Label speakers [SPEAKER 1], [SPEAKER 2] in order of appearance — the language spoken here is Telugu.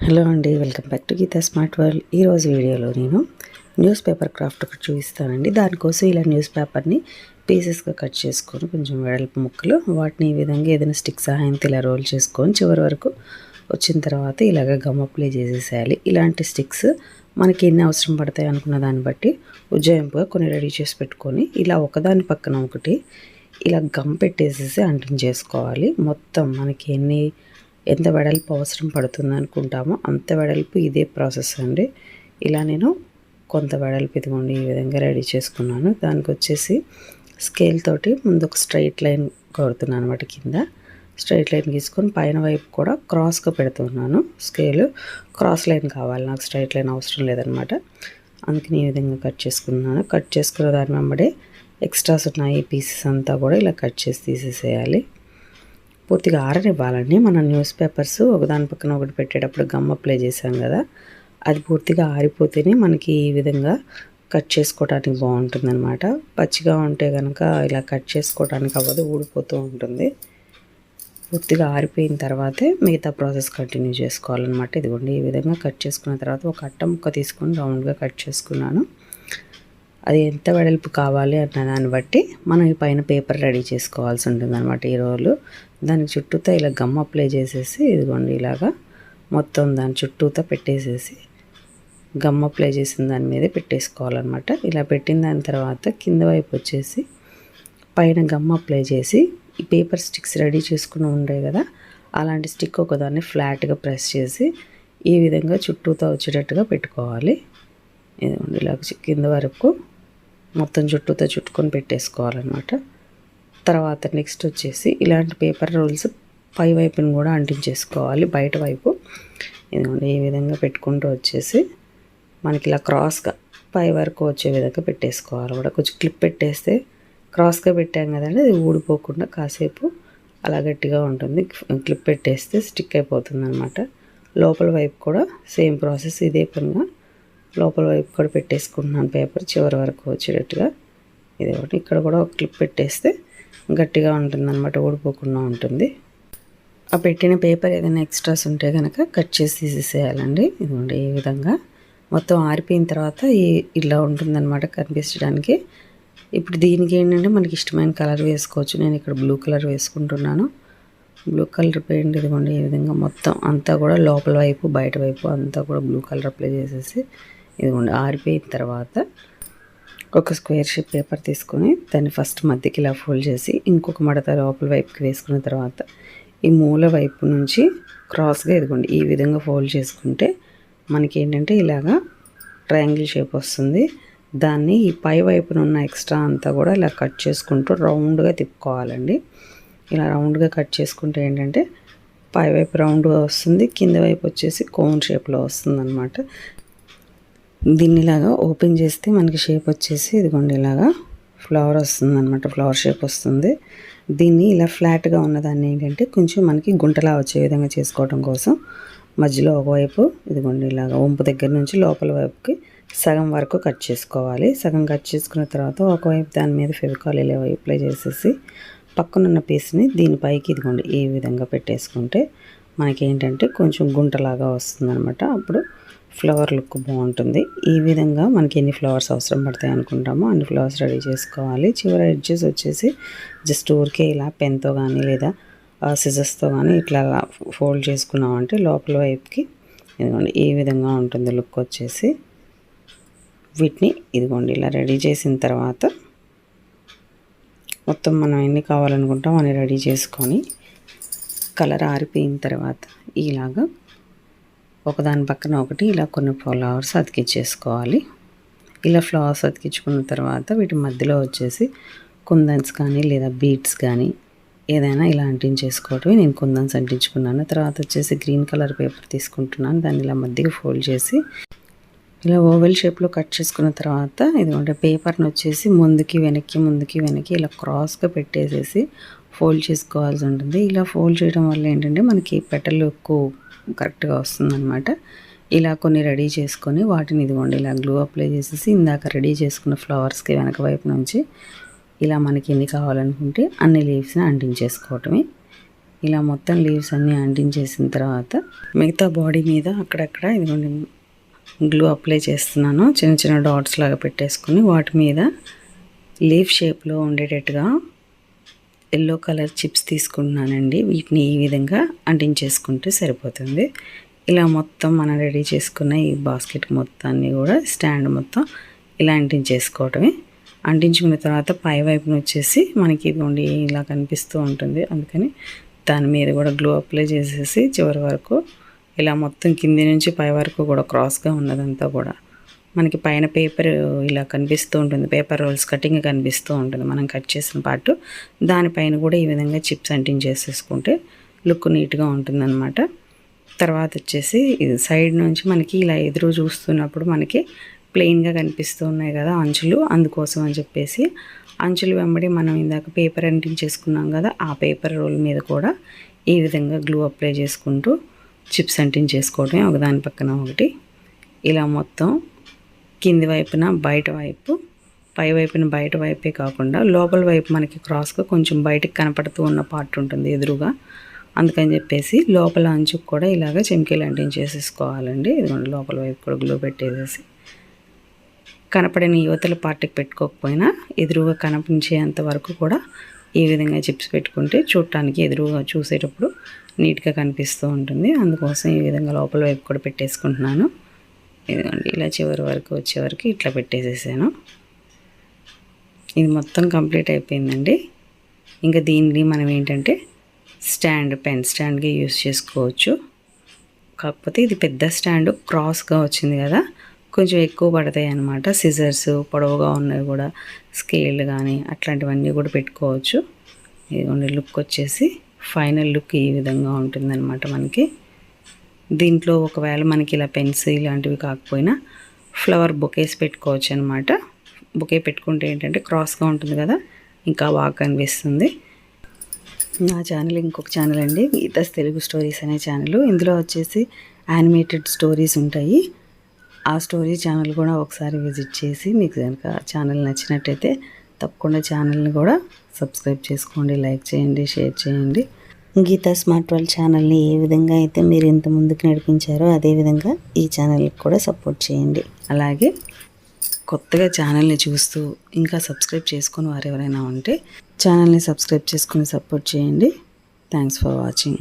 [SPEAKER 1] హలో అండి welcome back to Geetha smart world. ఈరోజు వీడియోలో నేను న్యూస్ పేపర్ క్రాఫ్ట్ ఒకటి చూపిస్తానండి. దానికోసం ఇలా న్యూస్ పేపర్ని పీసెస్గా కట్ చేసుకొని కొంచెం వెడల్పు ముక్కలు వాటిని ఈ విధంగా ఏదైనా స్టిక్ సహాయంతో ఇలా రోల్ చేసుకొని చివరి వరకు వచ్చిన తర్వాత ఇలాగ గమ్ అప్లై చేసేసేయాలి. ఇలాంటి స్టిక్స్ మనకి ఎన్ని అవసరం పడతాయి అనుకున్న దాన్ని బట్టి ఉజ్జాయింపుగా కొన్ని రెడీ చేసి పెట్టుకొని ఇలా ఒకదాని పక్కన ఒకటి ఇలా గమ్ పెట్టేసేసి అంటించేసుకోవాలి మొత్తం మనకి ఎన్ని ఎంత వెడల్పు అవసరం పడుతుంది అనుకుంటామో అంత వెడల్పు ఇదే ప్రాసెస్ అండి. ఇలా నేను కొంత వెడల్పు ఇదిగోండి ఈ విధంగా రెడీ చేసుకున్నాను. దానికి వచ్చేసి స్కేల్ తోటి ముందు ఒక స్ట్రైట్ లైన్ కొడుతున్నాను అనమాట కింద. స్ట్రైట్ లైన్ గీసుకొని పైన వైపు కూడా క్రాస్గా పెడుతున్నాను స్కేల్. క్రాస్ లైన్ కావాలి నాకు స్ట్రైట్ లైన్ అవసరం లేదనమాట అందుకని ఈ విధంగా కట్ చేసుకున్నాను. కట్ చేసుకున్న దాని వెంబడే ఎక్స్ట్రాస్ ఉన్నాయి పీసెస్ అంతా కూడా ఇలా కట్ చేసి తీసేసేయాలి. పూర్తిగా ఆరనివ్వాలండి. మన న్యూస్ పేపర్స్ ఒకదాని పక్కన ఒకటి పెట్టేటప్పుడు గమ్ అప్లై చేసాం కదా అది పూర్తిగా ఆరిపోతేనే మనకి ఈ విధంగా కట్ చేసుకోవడానికి బాగుంటుందన్నమాట. పచ్చిగా ఉంటే కనుక ఇలా కట్ చేసుకోవడానికి అవ్వదు ఊడిపోతూ ఉంటుంది. పూర్తిగా ఆరిపోయిన తర్వాతే మిగతా ప్రాసెస్ కంటిన్యూ చేసుకోవాలన్నమాట. ఇదిగోండి ఈ విధంగా కట్ చేసుకున్న తర్వాత ఒక అట్ట ముక్క తీసుకొని రౌండ్గా కట్ చేసుకున్నాను. అది ఎంత వెడల్పు కావాలి అన్న దాన్ని బట్టి మనం ఈ పైన పేపర్ రెడీ చేసుకోవాల్సి ఉంటుంది అనమాట ఈ రోజు దానికి చుట్టూతో ఇలా గమ్ అప్లై చేసేసి ఇదిగోండి ఇలాగా మొత్తం దాని చుట్టూతో పెట్టేసేసి గమ్ అప్లై చేసిన దాని మీద పెట్టేసుకోవాలన్నమాట. ఇలా పెట్టిన దాని తర్వాత కింద వైపు వచ్చేసి పైన గమ్ అప్లై చేసి ఈ పేపర్ స్టిక్స్ రెడీ చేసుకుని ఉండే కదా అలాంటి స్టిక్ ఒకదాన్ని ఫ్లాట్గా ప్రెస్ చేసి ఈ విధంగా చుట్టూతో వచ్చేటట్టుగా పెట్టుకోవాలి. ఇదిగోండి ఇలా కింద వరకు మొత్తం చుట్టూతో చుట్టుకొని పెట్టేసుకోవాలన్నమాట. తర్వాత నెక్స్ట్ వచ్చేసి ఇలాంటి పేపర్ రోల్స్ పై వైపుని కూడా అంటించేసుకోవాలి. బయట వైపు ఇదిగోండి ఈ విధంగా పెట్టుకుంటూ వచ్చేసి మనకి ఇలా క్రాస్గా పై వరకు వచ్చే విధంగా పెట్టేసుకోవాలి కూడా. కొంచెం క్లిప్ పెట్టేస్తే క్రాస్గా పెట్టాం కదండి అది ఊడిపోకుండా కాసేపు అలా గట్టిగా ఉంటుంది. క్లిప్ పెట్టేస్తే స్టిక్ అయిపోతుంది అనమాట లోపల వైపు కూడా సేమ్ ప్రాసెస్ ఇదే పనిగా లోపల వైపు కూడా పెట్టేసుకుంటున్నాను పేపర్ చివరి వరకు వచ్చేటట్టుగా. ఇది ఒకటి ఇక్కడ కూడా ఒక క్లిప్ పెట్టేస్తే గట్టిగా ఉంటుంది అనమాట ఊడిపోకుండా ఉంటుంది. ఆ పెట్టిన పేపర్ ఏదైనా ఎక్స్ట్రాస్ ఉంటే కనుక కట్ చేసి తీసేసేయాలండి. ఇదిగోండి ఈ విధంగా. మొత్తం ఆరిపోయిన తర్వాత ఈ ఇలా ఉంటుందన్నమాట కనిపించడానికి. ఇప్పుడు దీనికి ఏంటంటే మనకి ఇష్టమైన కలర్ వేసుకోవచ్చు. నేను ఇక్కడ బ్లూ కలర్ వేసుకుంటున్నాను. బ్లూ కలర్ పెయింట్ ఇదిగోండి ఈ విధంగా మొత్తం అంతా కూడా లోపల వైపు బయట వైపు అంతా కూడా బ్లూ కలర్ అప్లై చేసేసి ఇదిగోండి ఆరిపోయిన తర్వాత ఒక స్క్వేర్ షేప్ పేపర్ తీసుకొని దాన్ని ఫస్ట్ మధ్యకి ఇలా ఫోల్డ్ చేసి ఇంకొక మడత లోపల వైపుకి వేసుకున్న తర్వాత ఈ మూల వైపు నుంచి క్రాస్గా ఇదిగోండి ఈ విధంగా ఫోల్డ్ చేసుకుంటే మనకి ఏంటంటే ఇలాగా ట్రయాంగిల్ షేప్ వస్తుంది. దాన్ని ఈ పై వైపున ఉన్న ఎక్స్ట్రా అంతా కూడా ఇలా కట్ చేసుకుంటూ రౌండ్గా తిప్పుకోవాలండి. ఇలా రౌండ్గా కట్ చేసుకుంటే ఏంటంటే పై వైపు రౌండ్గా వస్తుంది కింద వైపు వచ్చేసి కోన్ షేప్లో వస్తుంది అనమాట దీన్ని ఇలాగా ఓపెన్ చేస్తే మనకి షేప్ వచ్చేసి ఇదిగోండి ఇలాగా ఫ్లవర్ వస్తుంది అనమాట ఫ్లవర్ షేప్ వస్తుంది. దీన్ని ఇలా ఫ్లాట్గా ఉన్నదాన్ని ఏంటంటే కొంచెం మనకి గుంటలా వచ్చే విధంగా చేసుకోవడం కోసం మధ్యలో ఒకవైపు ఇదిగోండి ఇలాగా వంపు దగ్గర నుంచి లోపల వైపుకి సగం వరకు కట్ చేసుకోవాలి. సగం కట్ చేసుకున్న తర్వాత ఒకవైపు దాని మీద ఫెవికాల్ ఇలా అప్లై చేసేసి పక్కనున్న పీస్ని దీనిపైకి ఇదిగోండి ఈ విధంగా పెట్టేసుకుంటే మనకి ఏంటంటే కొంచెం గుంటలాగా వస్తుంది అనమాట అప్పుడు ఫ్లవర్ లుక్ బాగుంటుంది. ఈ విధంగా మనకి ఎన్ని ఫ్లవర్స్ అవసరం పడతాయి అనుకుంటామో అన్ని ఫ్లవర్స్ రెడీ చేసుకోవాలి. చివరి ఎడ్జెస్ వచ్చేసి జస్ట్ ఊరికే ఇలా పెన్తో కానీ లేదా సిజర్స్తో కానీ ఇట్లా ఫోల్డ్ చేసుకున్నామంటే లోపల వైపుకి ఇదిగోండి ఈ విధంగా ఉంటుంది లుక్ వచ్చేసి. వీటిని ఇదిగోండి ఇలా రెడీ చేసిన తర్వాత మొత్తం మనం ఎన్ని కావాలనుకుంటాం అన్ని రెడీ చేసుకొని కలర్ ఆరిపోయిన తర్వాత ఇలాగా ఒకదాని పక్కన ఒకటి ఇలా కొన్ని ఫ్లవర్స్ అతికించేసుకోవాలి. ఇలా ఫ్లవర్స్ అతికించుకున్న తర్వాత వీటి మధ్యలో వచ్చేసి కుందన్స్ కానీ లేదా బీట్స్ కానీ ఏదైనా ఇలా అంటించేసుకోవటమే నేను కుందన్స్ అంటించుకున్నాను. తర్వాత వచ్చేసి గ్రీన్ కలర్ పేపర్ తీసుకుంటున్నాను. దాన్ని ఇలా మధ్యకి ఫోల్డ్ చేసి ఇలా ఓవెల్ షేప్లో కట్ చేసుకున్న తర్వాత ఇదిగోండి పేపర్ని వచ్చేసి ముందుకి వెనక్కి ముందుకి వెనక్కి ఇలా క్రాస్గా పెట్టేసేసి ఫోల్డ్ చేసుకోవాల్సి ఉంటుంది. ఇలా ఫోల్డ్ చేయడం వల్ల ఏంటంటే మనకి పెటల్ ఎక్కువ కరెక్ట్గా వస్తుందన్నమాట. ఇలా కొన్ని రెడీ చేసుకొని వాటిని ఇదిగోండి ఇలా గ్లూ అప్లై చేసేసి ఇందాక రెడీ చేసుకున్న ఫ్లవర్స్కి వెనక వైపు నుంచి ఇలా మనకి ఎన్ని కావాలనుకుంటే అన్ని లీవ్స్ని అంటించేసుకోవటమే. ఇలా మొత్తం లీవ్స్ అన్నీ అంటించేసిన తర్వాత మిగతా బాడీ మీద అక్కడక్కడ ఇదిగోండి గ్లూ అప్లై చేస్తున్నాను. చిన్న చిన్న డాట్స్ లాగా పెట్టేసుకుని వాటి మీద లీఫ్ షేప్లో ఉండేటట్టుగా ఎల్లో కలర్ చిప్స్ తీసుకుంటున్నానండి వీటిని ఈ విధంగా అంటించేసుకుంటే సరిపోతుంది. ఇలా మొత్తం మనం రెడీ చేసుకున్న ఈ బాస్కెట్ మొత్తాన్ని కూడా స్టాండ్ మొత్తం ఇలా అంటించేసుకోవటమే. అంటించుకున్న తర్వాత పై వైపున వచ్చేసి మనకి ఇదిగోండి ఇలా కనిపిస్తూ ఉంటుంది. అందుకని దాని మీద కూడా గ్లూ అప్లై చేసేసి చివరి వరకు ఇలా మొత్తం కింది నుంచి పై వరకు కూడా క్రాస్గా ఉన్నదంతా కూడా మనకి పైన పేపర్ ఇలా కనిపిస్తూ ఉంటుంది. పేపర్ రోల్స్ కటింగ్ కనిపిస్తూ ఉంటుంది. మనం కట్ చేసిన పార్ట్. దానిపైన కూడా ఈ విధంగా చిప్స్ అంటించేసేసుకుంటే లుక్ నీట్గా ఉంటుందన్నమాట. తర్వాత వచ్చేసి సైడ్ నుంచి మనకి ఇలా ఎదురు చూస్తున్నప్పుడు మనకి ప్లెయిన్గా కనిపిస్తూ ఉన్నాయి కదా అంచులు. అందుకోసం అని చెప్పేసి అంచులు వెంబడి మనం ఇందాక పేపర్ అంటించేసుకున్నాం కదా ఆ పేపర్ రోల్ మీద కూడా ఈ విధంగా గ్లూ అప్లై చేసుకుంటూ చిప్స్ అంటించేసుకోవడమే ఒకదాని పక్కన ఒకటి. ఇలా మొత్తం కింది వైపున బయట వైపు పై వైపున బయట వైపే కాకుండా లోపల వైపు మనకి క్రాస్గా కొంచెం బయటకు కనపడుతూ ఉన్న పార్ట్ ఉంటుంది ఎదురుగా. అందుకని చెప్పేసి లోపల అంచుకు కూడా ఇలాగ చెంకీలు అంటించేసేసుకోవాలండి ఇదిగోండి లోపల వైపు కూడా గ్లూ పెట్టేసేసి. కనపడిన యువతల పార్టీకి పెట్టుకోకపోయినా ఎదురుగా కనిపించేంత వరకు కూడా ఈ విధంగా చిప్స్ పెట్టుకుంటే చూడటానికి ఎదురుగా చూసేటప్పుడు నీట్గా కనిపిస్తూ ఉంటుంది. అందుకోసం ఈ విధంగా లోపల వైపు కూడా పెట్టేసుకుంటున్నాను. ఇదిగోండి ఇలా చివరి వరకు వచ్చే వరకు ఇట్లా పెట్టేసేసాను. ఇది మొత్తం కంప్లీట్ అయిపోయిందండి. ఇంకా దీన్ని మనం ఏంటంటే స్టాండ్ పెన్ స్టాండ్గా యూస్ చేసుకోవచ్చు. కాకపోతే ఇది పెద్ద స్టాండ్ క్రాస్గా వచ్చింది కదా కొంచెం ఎక్కువ పడతాయి అన్నమాట. సిజర్స్ పొడవుగా ఉన్నవి కూడా స్కేల్ కానీ అట్లాంటివన్నీ కూడా పెట్టుకోవచ్చు. ఇదిగోండి లుక్ వచ్చేసి ఫైనల్ లుక్ ఈ విధంగా ఉంటుందన్నమాట మనకి. దీంట్లో ఒకవేళ మనకి ఇలా పెన్స్ ఇలాంటివి కాకపోయినా ఫ్లవర్ బొకేస్ పెట్టుకోవచ్చు అనమాట బొకే పెట్టుకుంటే ఏంటంటే క్రాస్గా ఉంటుంది కదా ఇంకా బాగా కనిపిస్తుంది. నా ఛానల్ ఇంకొక ఛానల్ అండి గీతాస్ తెలుగు స్టోరీస్ అనే ఛానల్ ఇందులో వచ్చేసి యానిమేటెడ్ స్టోరీస్ ఉంటాయి. ఆ స్టోరీ ఛానల్ కూడా ఒకసారి విజిట్ చేసి మీకు కనుక ఛానల్ నచ్చినట్టయితే తప్పకుండా ఛానల్ని కూడా సబ్స్క్రైబ్ చేసుకోండి లైక్ చేయండి షేర్ చేయండి. గీతా స్మార్ట్ వరల్డ్ ఛానల్ని ఏ విధంగా అయితే మీరు ఇంత ముందుకు నడిపించారో అదేవిధంగా ఈ ఛానల్కి కూడా సపోర్ట్ చేయండి. అలాగే కొత్తగా ఛానల్ని చూస్తూ ఇంకా సబ్స్క్రైబ్ చేసుకుని వారు ఎవరైనా ఉంటే ఛానల్ని సబ్స్క్రైబ్ చేసుకుని సపోర్ట్ చేయండి. Thanks for watching